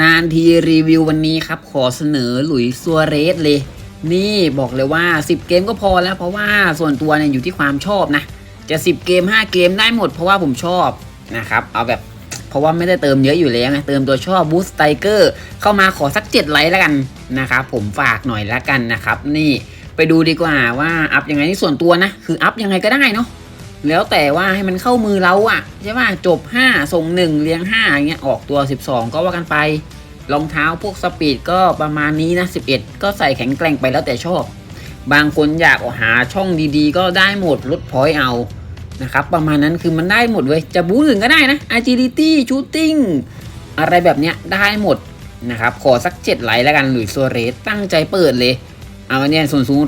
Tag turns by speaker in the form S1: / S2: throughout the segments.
S1: นานทีรีวิววันนี้ครับ ขอเสนอหลุยส์ซัวเรสเลย นี่บอกเลยว่า 10 เกมก็พอแล้วเพราะว่าส่วนตัวเนี่ยอยู่ที่ความชอบนะ จะ 10 เกม 5 เกมได้หมดเพราะว่าผมชอบนะครับ เอาแบบเพราะว่าไม่ได้เติมเยอะอยู่แล้วไงเติมตัวชอบบูสไตเกอร์เข้ามาขอสัก 7 ไลค์แล้วกันนะครับผมฝากหน่อยละกันนะครับ นี่ไปดูดีกว่าว่าอัพยังไงที่ส่วนตัวนะ คืออัพยังไงก็ได้เนาะ แล้วแต่ว่าให้มันเข้ามือเราอะใช่ป่ะจบ 5 ส่ง 1 เลี้ยง5อย่างเงี้ยออกตัว 12 ก็ว่ากันไปรองเท้าพวกสปีดก็ประมาณนี้นะ 11 ก็ใส่แข็งแกร่งไปแล้วแต่ชอบ บางคนอยากหาช่องดีๆ ก็ได้หมดลดพอยเอานะครับประมาณนั้นคือมันได้หมดเว้ยจะบูอื่นก็ได้นะ agility shooting อะไรแบบเนี้ยได้หมดนะครับขอสัก 7ไลค์แล้วกันหลุยส์ซัวเรสตั้งใจเปิดเลยเอาเนี่ยส่วนสูง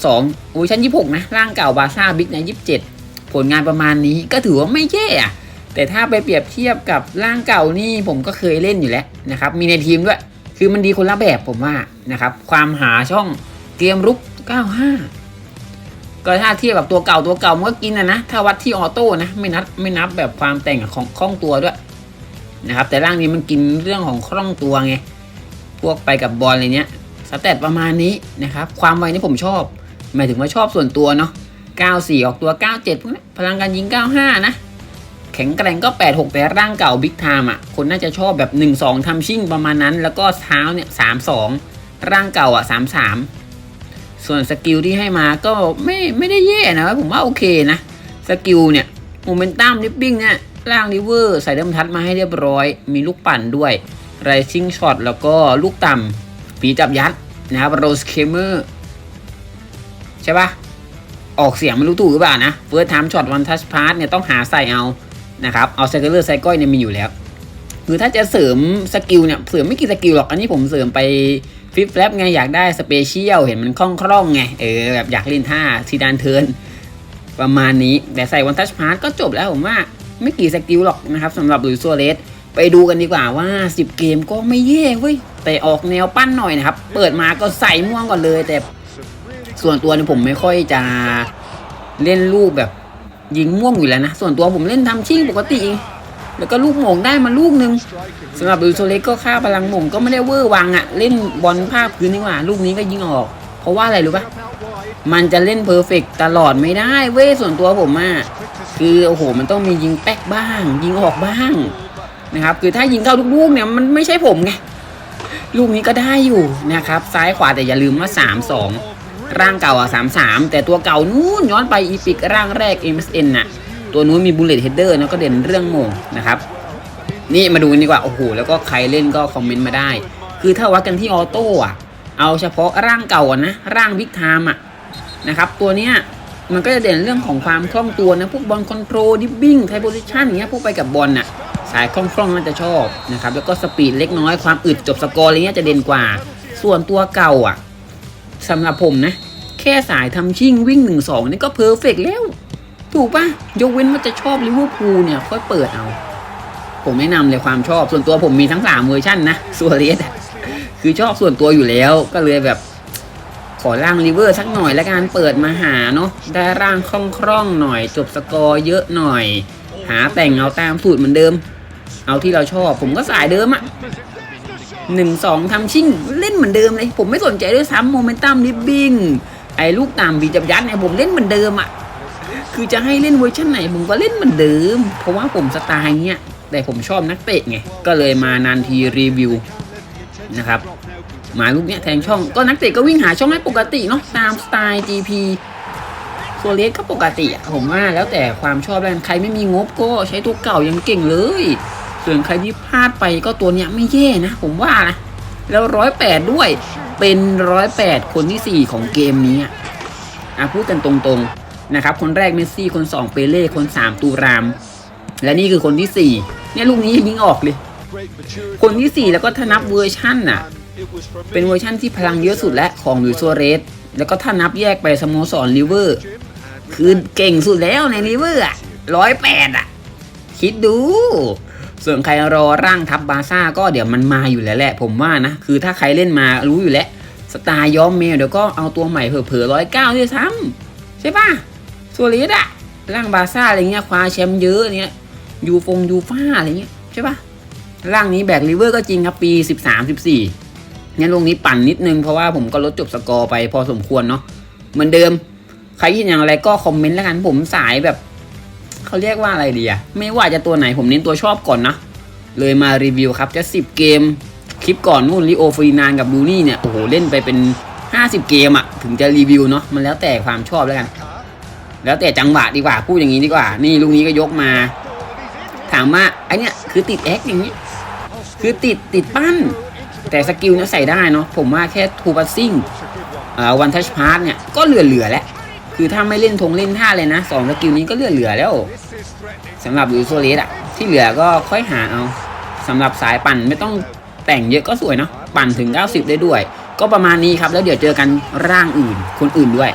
S1: 182อุ้ยชั้น 26 นะ ร่างเก่าบาซ่าบิ๊กนะ 27 ผลงานประมาณนี้ก็ถือว่าไม่แย่อะแต่ถ้าไปเปรียบเทียบกับร่างเก่านี่ผมก็เคยเล่นอยู่แล้วนะครับ มีในทีมด้วย คือมันดีคนละแบบผมว่านะครับ ความหาช่องเกมรุก 95 ก็ถ้าเทียบกับตัวเก่าตัวเก่ามันก็กินนะนะ ถ้าวัดที่ออโต้นะไม่นับไม่นับแบบความแต่งของคล่องตัวด้วยนะครับ แต่ร่างนี้มันกินเรื่องของคล่องตัวไง พวกไปกับบอลอะไรเนี้ยสเตตประมาณนี้นะครับ ความไวนี่ผมชอบ หมายถึงว่าชอบส่วนตัวเนาะ 94 ออกตัว 97พวกนี้พลังการยิง 95 นะ แข็งแกร่งก็ 86 แต่ร่างเก่าบิ๊กไทม์อะ คนน่าจะชอบแบบ 1-2ทำชิ่งประมาณนั้น แล้วก็เท้าเนี่ย 3-2 ร่างเก่าอะ 3-3 ส่วนสกิลที่ให้มาก็ไม่ไม่ได้แย่นะ ผมว่าโอเคนะ สกิลเนี่ยโมเมนตัมลิปปิ้งเนี่ยร่างริเวอร์ใส่เดิมทัดมาให้เรียบร้อย มีลูกปั่นด้วยไรซิ่งช็อตแล้วก็ลูกต่ำฝีจับยัดนะครับโรสเคเมอร์ใช่ปะ ออกเสียงไม่รู้ถูกหรือเปล่านะเฟิร์สไทม์ช็อตวันทัชพาร์เนี่ยต้องหาใส่เอานะครับเอาไซเคิลเลอร์ไซก้อยเนี่ยมีอยู่แล้วคือถ้าจะเสริมสกิลเนี่ยเสริมไม่กี่สกิลหรอกอันนี้ผมเสริมไปฟิปแฟลไงอยากได้สเปเชียลเห็นมันคล่องคล่องไงเออแบบอยากเล่นท่าซีดานเทิร์นประมาณนี้ แต่ใส่วันทัชพาร์ก็จบแล้วผมว่าไม่กี่สกิลหรอกนะครับสำหรับลุยซัวเรสไปดูกันดีกว่าว่า 10 เกมก็ไม่แย่เว้ยแต่ออกแนวปั้นหน่อยนะครับ เปิดมาก็ใส่ม่วงก่อนเลยแต่ ส่วนตัวเนี่ยผมไม่ค่อยจะเล่นลูกแบบยิงม่วงอยู่แล้วนะ ส่วนตัวผมเล่นทำชิ่งปกติเองแล้วก็ลูกหม่งได้มาลูกหนึ่งสำหรับดูโซเล็กก็ค่าพลังหม่งก็ไม่ได้เวอร์วังอะเล่นบอลภาพพื้นนี่ว่า ลูกนี้ก็ยิงออก เพราะว่าอะไรรู้ปะมันจะเล่นเพอร์เฟกตลอดไม่ได้เว้ยส่วนตัวผมอะคือโอ้โห มันต้องมียิงแป๊กบ้าง ยิงออกบ้างนะครับ คือถ้ายิงเข้าทุกลูกเนี่ยมันไม่ใช่ผมไงลูกนี้ก็ได้อยู่นะครับ ซ้ายขวาแต่อย่าลืมว่า3-2 ร่างเก่าอะสามสามแต่ตัวเก่านู้นย้อนไปอีพิกร่างแรก MSN น่ะ ตัวนู้นมีบูเลตเฮดเดอร์นะก็เด่นเรื่องโมงนะครับ นี่มาดูกันดีกว่า โอ้โห แล้วก็ใครเล่นก็คอมเมนต์มาได้ คือถ้าวัดกันที่ออโต้อะ เอาเฉพาะร่างเก่านะ ร่างบิ๊กไทม์อะนะครับ ตัวเนี้ยมันก็จะเด่นเรื่องของความคล่องตัวนะ พวกบอลคอนโทรลดิฟบิ้งไทโพซิชันเงี้ยพวกไปกับบอลน่ะสายคล่องๆน่าจะชอบนะครับแล้วก็สปีดเล็กน้อยความอึดจบสกอร์อะไรเงี้ยจะเด่นกว่า ส่วนตัวเก่าอะ สำหรับผมนะ แค่สายทำชิ่งวิ่งหนึ่งสองนี่ก็เพอร์เฟกแล้ว ถูกปะยกเว้นว่าจะชอบลิเวอร์พูลเนี่ย ค่อยเปิดเอา ผมแนะนำเลยความชอบส่วนตัวผมมีทั้งสามเวอร์ชันนะส่วเรสคือชอบส่วนตัวอยู่แล้วก็เลยแบบขอร่างลิเวอร์สักหน่อยและการเปิดมาหาเนาะได้ร่างคล่องๆหน่อย จบสกอร์เยอะหน่อย หาแต่งเอาตามสูตรเหมือนเดิม เอาที่เราชอบผมก็สายเดิมอะ หนึ่งสองทำชิ่งเล่นเหมือนเดิมเลย ผมไม่สนใจด้วยซ้ำโมเมนตัมลิฟบิ้งไอ้ลูกตามบีจับยัดเนี่ยผมเล่นเหมือนเดิมอะคือจะให้เล่นเวอร์ชันไหนผมก็เล่นเหมือนเดิม เพราะว่าผมสไตล์เนี้ยแต่ผมชอบนักเตะไงก็เลยมานานทีรีวิวนะครับมาลูกเนี้ยแทงช่องก็นักเตะก็วิ่งหาช่องให้ปกติเนาะตามสไตล์ GP โซเลสก็ปกติอะผมว่าแล้วแต่ความชอบแล้วใครไม่มีงบก็ใช้ตัวเก่ายังเก่งเลย ส่วนใครที่พลาดไปก็ตัวเนี้ยไม่แย่นะ ผมว่านะ แล้วร้อยแปดด้วย เป็นร้อยแปดคนที่สี่ของเกมนี้อะพูดกันตรงๆนะครับ คนแรกเมสซี่ คนสองเปเล่คนสามตูราม และนี่คือคนที่สี่เนี่ยลูกนี้ยิงออกเลย คนที่สี่แล้วก็ถ้านับเวอร์ชั่นน่ะ เป็นเวอร์ชั่นที่พลังเยอะสุดและของลุยซัวเรส แล้วก็ถ้านับแยกไปสโมสรลิเวอร์คือเก่งสุดแล้วในลิเวอร์อะร้อยแปดอะ คิดดู ส่วนใครรอร่างทับบาซ่าก็เดี๋ยวมันมาอยู่แล้วแหละ ผมว่านะ คือถ้าใครเล่นมารู้อยู่แล้วสไตล์ย้อมเมลเดี๋ยวก็เอาตัวใหม่เผลอๆร้อยเก้าด้วยซ้ำใช่ปะซัวเรสอะร่างบาซ่าอะไรเงี้ยคว้าแชมป์เยอะเนี้ยยูฟงยูฟ่าอะไรเงี้ยใช่ปะร่างนี้แบกลิเวอร์ก็จริงครับปี 13 14งั้นลงนี้ปั่นนิดนึงเพราะว่าผมก็ลดจบสกอร์ไปพอสมควรเนาะเหมือนเดิม ใครคิดอย่างไรก็คอมเมนต์แล้วกันผมสายแบบ เขาเรียกว่าอะไรดีอะไม่ว่าจะตัวไหนผมเน้นตัวชอบก่อนนะ เลยมารีวิวครับจะ10 เกม คลิปก่อนนู่นลิโอฟรีนานกับดูนี่เนี่ย โอ้โห เล่นไปเป็น 50 เกมอะถึงจะรีวิวเนาะมันแล้วแต่ความชอบแล้วกัน แล้วแต่จังหวะดีกว่าพูดอย่างนี้ดีกว่า นี่ลูกนี้ก็ยกมา ถามว่าไอเนี่ยคือติดแอคอย่างนี้ คือติดติดปั้น แต่สกิลเนี่ยใส่ได้เนาะผมว่าแค่ทูบัสซิ่งวันทัชพาร์ทเนี่ยก็เหลือเหลือๆแล้ว คือถ้าไม่เล่นทงเล่นท่าเลยนะสองสกิลนี้ก็เหลือเหลือแล้วสำหรับยูโซเลสอะที่เหลือก็ค่อยหาเอาสำหรับสายปั่นไม่ต้องแต่งเยอะก็สวยเนาะปั่นถึง 90 ได้ด้วย ก็ประมาณนี้ครับแล้วเดี๋ยวเจอกันร่างอื่นคนอื่นด้วย